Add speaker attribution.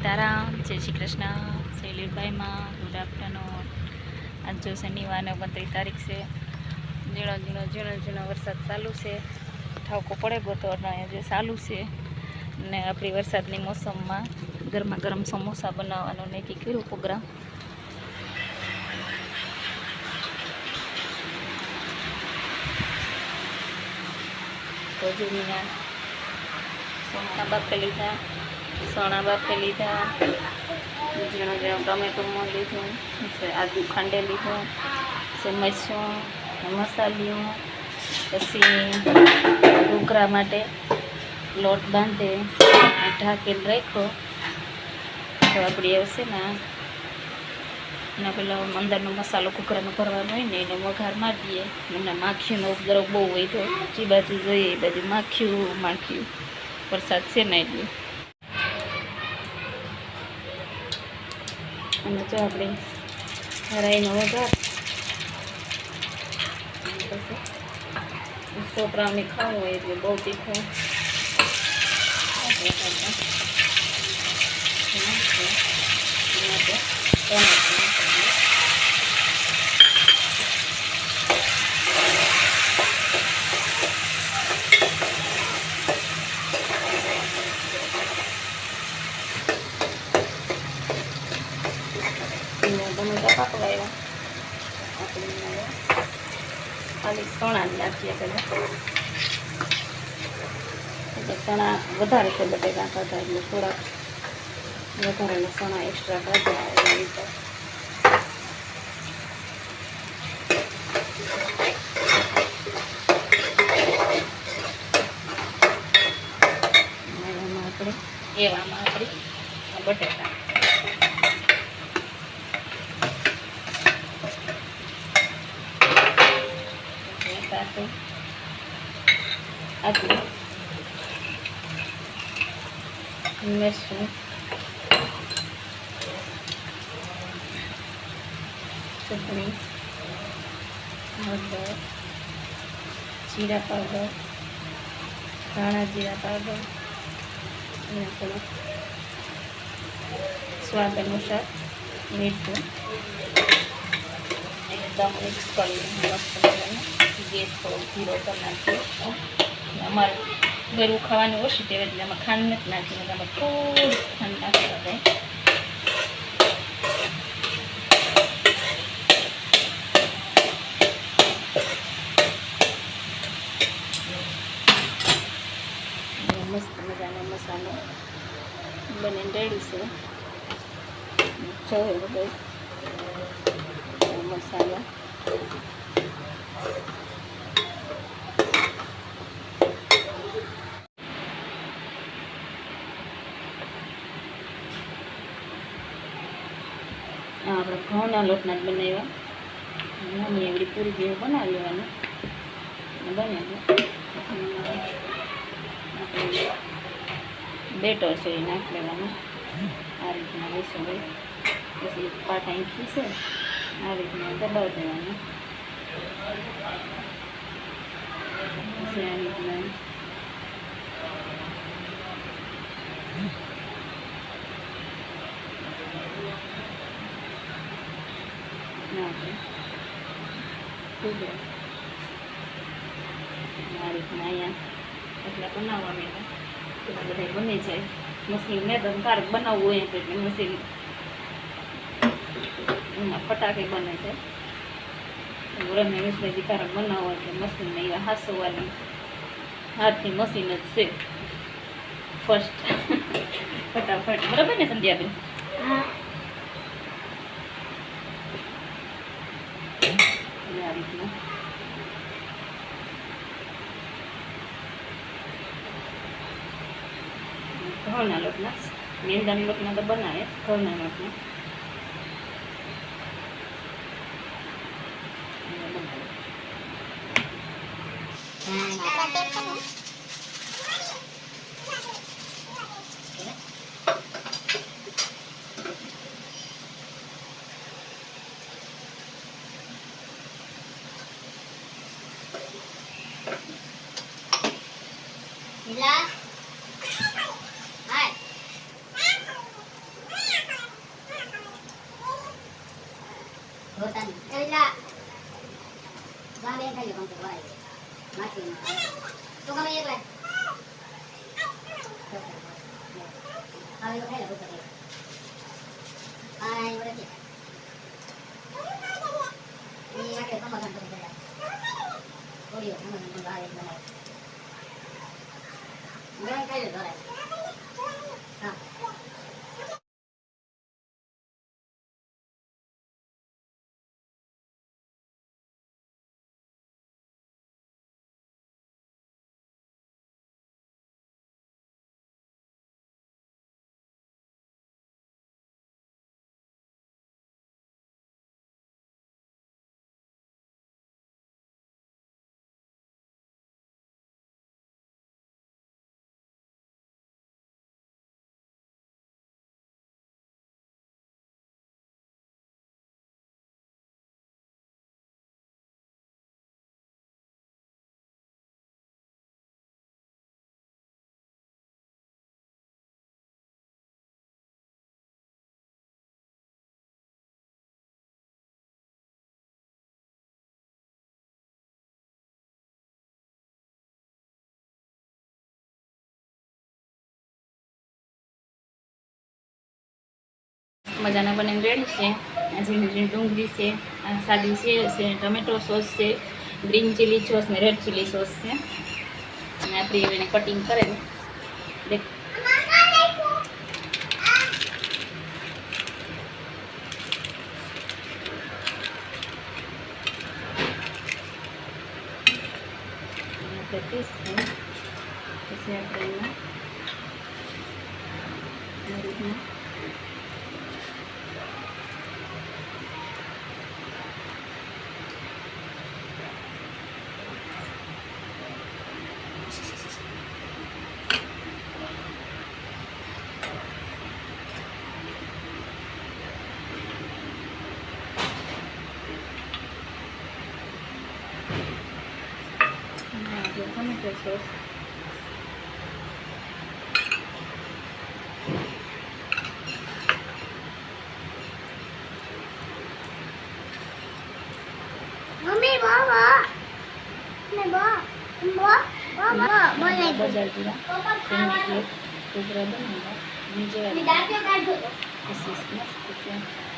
Speaker 1: સીતારામ, જય શ્રી કૃષ્ણ શૈલીભાઈમાં good afternoon આજ જો શનિવારને ઓગણત્રીસ તારીખ છે. ઝીણો ઝીણો ઝીણો ઝીણો વરસાદ ચાલુ છે. ઠાવકો પડે ગોતો જે ચાલુ છે. ને આપણી વરસાદની મોસમમાં ગરમા ગરમ સમોસા બનાવવાનો નક્કી કર્યો પ્રોગ્રામ. ખજૂરીના સોના બાફે લીધા. સણા બાફે લીધા, ઝીણો ઝીણો ટમેટું લીધું, પછી આદુ ખાંડે લીધું છે મરચું, મસાલીઓ, પછી ઘૂઘરા માટે લોટ બાંધે, ઢાંકીને રાખ્યો. તો આપણી આવશે ને, એના પેલા અંદરનો મસાલો કુકરાનો ભરવાનો હોય ને, એને વઘાર મારી દઈએ. માખીનો ઉપદ્રવ બહુ હોય તો જે બાજુ જોઈએ એ બાજુ માખ્યું માખ્યું. વરસાદ છે ને એટલે. અને જો આપણે રાઈનો વઘાર. છોકરાઓને ખાવું હોય એટલે બહુ તીખું. ટમેટાં નાખીએ. અને ટમેટાં પકવાયા આપણે હવે ખાલી ચણા નાખીએ પહેલાં એટલે ચણા વધારે છે બટેકા ખાતા, એટલે થોડાક વધારેના ચણા એક્સ્ટ્રા ખાતા એવી રીતે. એવામાં આપણે બટેકા. আছে। আপু মেশু চুপড়ি পাউডার জিরা পাউডার ধানা জিরা পাউডার এরকম স্বাদ অনুসার মিরপুর। একদম মিক্স করে મજાનું ગેસ થોડો ધીરો કરી નાખ્યો અમારું અમારે ખાવાનું ઓછી તેવા એટલે આમાં ખાંડ નથી નાખી આમાં થોડું ખાંડ નાખી અને મસ્ત મજાનો મસાલો બનીને રેડી છે. જોયો બધો મસાલો. આપણે ઘઉંના લોટના જ બનાવ્યા. નાની એવડી પૂરી જેવું બનાવી લેવાનું. બનાવી બેટર છે એ નાખી લેવાનું. આ રીતના હોય પછી પાટા ખીસે. આ રીતના દબાવી દેવાનું. પછી આ રીતના નાખે આ રીતના અહીંયા એટલે બનાવવા મેં એટલે બધા બની જાય. મશીન તો કારક બનાવવું હોય મશીન. એમાં ફટાકે બને છે. રમે બનાવવા એટલે મશીનને એવા હાસવાની. હાથથી મશીન જ છે. ફર્સ્ટ ફટાફટ. બરાબર ને સંધ્યાબેન? એટલે આ રીતના ઘઉંના લોટના મેંદાના લોટના તો બનાવે ઘઉંના લોટના એવા બનાવે.
Speaker 2: तो कम ये तो है आगे तो खाएगा कुछ आए बड़े ठीक ये आके कम बंद कर देगा ओडियो हम हम आ गए बना गए खाएगा तो
Speaker 1: મજાના બને રેડી છે. ઝીણી ડુંગળી છે સાદી છે ટમેટો સોસ છે ગ્રીન ચીલી સોસ ને રેડ ચીલી સોસ છે. અને આપણે એને કટિંગ કરેલું દેખ. પછી આપણે એમાં આ રીતના અને આપણે